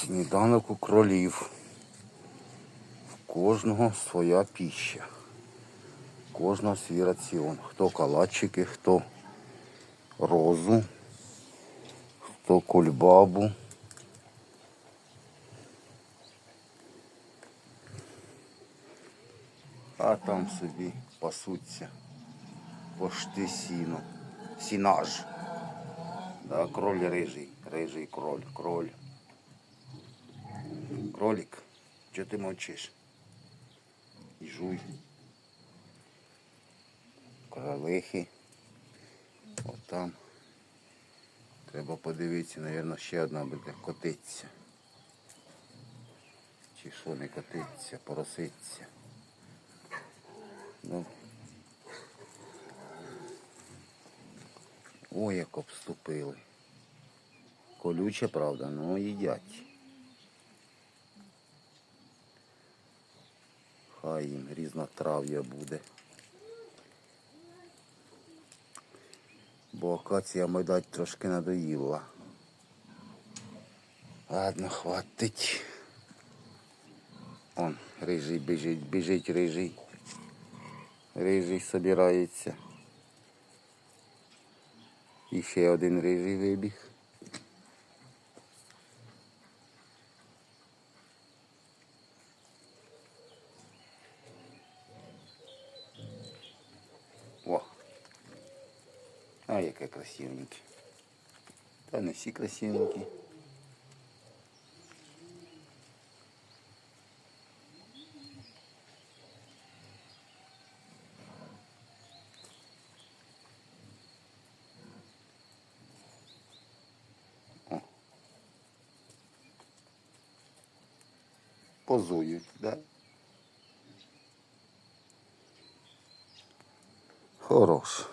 Сніданок у кролів. В кожного своя піща. Кожного свій раціон. Хто калачики, хто розу, хто кульбабу. А там собі пасуться пошти сіно. Сінаж. Да, кроль рижий, рижий кроль, кроль. Кролик, чого ти мовчиш? І жуй. Кролихи. От там. Треба подивитися, мабуть, ще одна буде котиться. Чи що не котиться, пороситься. Ну. Ой, як обступили. Колюче, правда, ну їдять. Хай їм різнотрав'я буде. Бо акація медать трошки надоїла. Ладно, хватить. Он, рижий біжить, біжить рижий. Рижий собирається. І ще один рижий вибіг. А яке красивеньке. Та не всі красивенькі. Позують, да? Хорош.